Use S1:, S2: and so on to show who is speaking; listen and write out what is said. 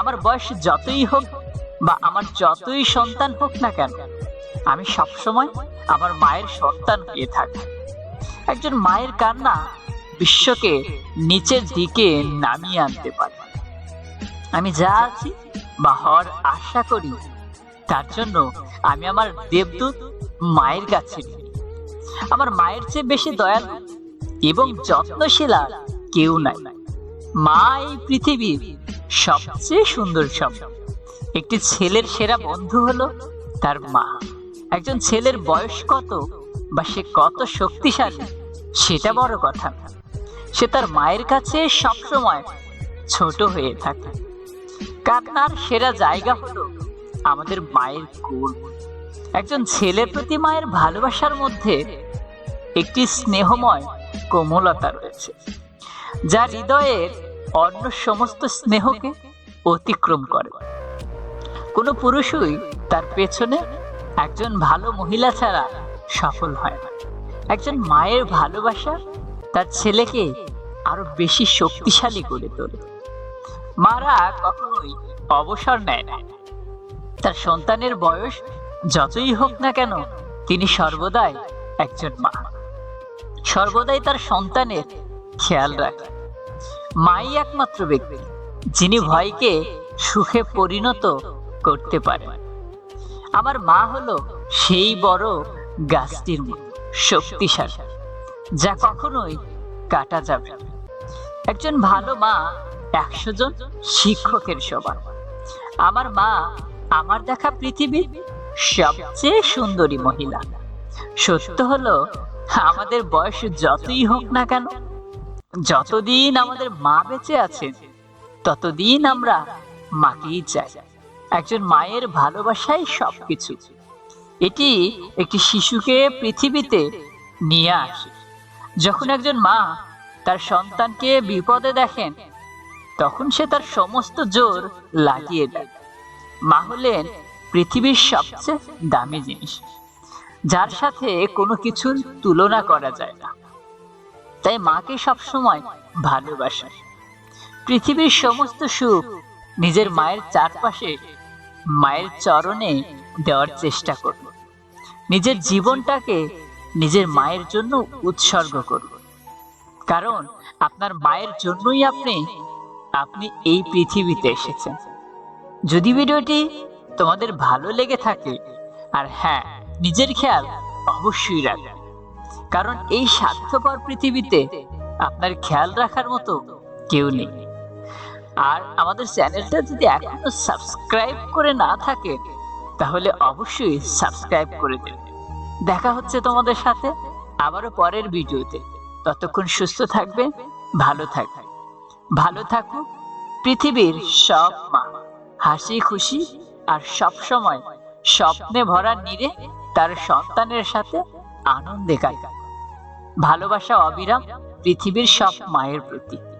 S1: আমার বয়স যতই হোক বা আমার যতই সন্তান হোক না কেন, আমি সবসময় আমার মায়ের সন্তান হয়ে থাকি। একজন মায়ের কান্না বিশ্বকে নিচের দিকে নামিয়ে আনতে পারে। আমি যা আছি বা হওয়ার আশা করি, তার জন্য আমি আমার দেবদূত মায়ের কাছে। আমার মায়ের চেয়ে বেশি দয়ালু এবং যত্নশীলা কেউ নাই। মা এই পৃথিবীর সবচেয়ে সুন্দর সব। একটি ছেলের সেরা বন্ধু হলো তার মা। একজন ছেলের বয়স কত বা সে কত শক্তিশালী, সেটা বড় কথা। না। সে তার মায়ের কাছে সবসময় ছোট হয়ে থাকে। কান্নার সেরা জায়গা হলো আমাদের মায়ের কোল। একজন ছেলের প্রতি মায়ের ভালোবাসার মধ্যে একটি স্নেহময় কোমলতা রয়েছে। যা হৃদয়ের অন্য সমস্ত স্নেহকে অতিক্রম করে। কোনো পুরুষই তার পেছনে একজন ভালো মহিলা ছাড়া সফল হয় না। একজন মায়ের ভালোবাসা তার ছেলেকে আরও বেশি শক্তিশালী করে তোলে। মারা কখনোই অবসর নেয় না। তার সন্তানের বয়স যতই হোক না কেন, তিনি সর্বদাই একজন মা। সর্বদাই তার সন্তানের খেয়াল রাখেন মাই একমাত্র ব্যক্তি, যিনি ভয়কে সুখে পরিণত করতে পারেন। আমার মা হলো সেই বড় গাছটির শক্তিশালী, যা কখনোই কাটা যাবে একজন ভালো মা একশো জন শিক্ষকের সমান। আমার মা আমার দেখা পৃথিবীর সবচেয়ে সুন্দরী মহিলা। সত্য হলো, আমাদের বয়স যতই হোক না কেন যতদিন আমাদের মা বেঁচে আছেন, ততদিন আমরা মাকেই চাই। একজন মায়ের ভালোবাসাই সবকিছু। এটি একটি শিশুকে পৃথিবীতে নিয়ে আসে। যখন একজন মা তার সন্তানকে বিপদে দেখেন, তখন সে তার সমস্ত জোর লাগিয়ে দেয়। মা হলেন পৃথিবীর সবচেয়ে দামি জিনিস, যার সাথে কোনো কিছুর তুলনা করা যায় না। তাই মাকে সবসময় ভালোবাসা। পৃথিবীর সমস্ত সুখ নিজের মায়ের চারপাশে, মায়ের চরণে দেওয়ার চেষ্টা করব। নিজের জীবনটাকে নিজের মায়ের জন্য উৎসর্গ করব। কারণ আপনার মায়ের জন্যই আপনি আপনি এই পৃথিবীতে এসেছেন। যদি ভিডিওটি তোমাদের ভালো লেগে থাকে, আর হ্যাঁ নিজের খেয়াল অবশ্যই রাখবেন কারণ এই স্বার্থপর পৃথিবীতে আপনার খেয়াল রাখার মতো কেউ নেই। আর আমাদের চ্যানেলটা যদি এখনও সাবস্ক্রাইব করে না থাকে, তাহলে অবশ্যই সাবস্ক্রাইব করে দেবে দেখা হচ্ছে তোমাদের সাথে আবারও পরের ভিডিওতে। ততক্ষণ সুস্থ থাকবে ভালো থাকবে ভালো থাকুক পৃথিবীর সব মা। হাসি খুশি আর সব সময় স্বপ্নে ভরা নিরে তার সন্তানের সাথে আনন্দে কাটায় ভালোবাসা অবিরাম পৃথিবীর সব মায়ের প্রতি।